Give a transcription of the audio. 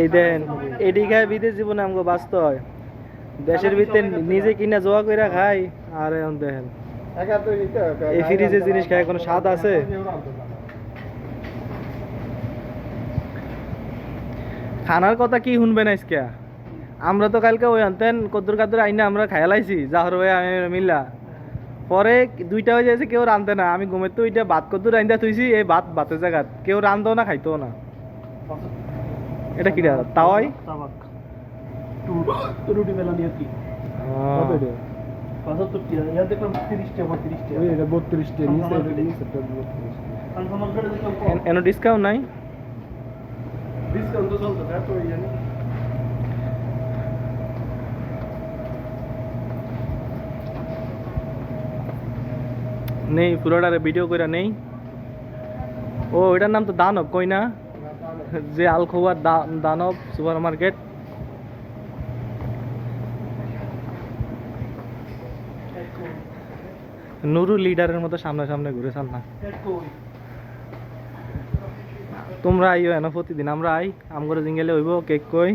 এই দেন এডি খায় বিদেশ জীবনে আমাকে বাঁচতে হয় দেশের ভিতরে নিজে কিনা জোয়া কইরা খাই আর এখন দেখেন। এই ফ্রিজের জিনিস খায়, কোনো স্বাদ আছে? খানার কথা কি শুনবেন আজকে? আমরা তো কালকে ওই আনতেন, কদ্দুর কাদ্দুর আইনা আমরা খাইলাইছি জাহর ভাই আমি মিল্লা। পরে দুইটা হয়ে যাচ্ছে কেউ রান্ধে না। আমি ঘুমের তো ওইটা ভাত কদ্দুর আইন্দা থুইছি, এই ভাত ভাতের জায়গাত। কেউ রান্ধও না, খাইতেও না। এটা কি তাওয়াই? তাবাক রুটি বেলা নিয়ে কি? করে এন ডিসকাউন্ট নাই? ডিসকাউন্ট তো চলতো এত ইয়ে নেই। পুরোটারে ভিডিও কইরা নেই। ও এটার নাম তো দানব কই না? যে আলখোয়ার দানব সুপার মার্কেট নুরু লিডারের মতো সামনে সামনে ঘুরে চাল না। তোমরা আইও এনে প্রতিদিন, আমরা আই আমগরে জিঙ্গেলে হইব, কেক কই।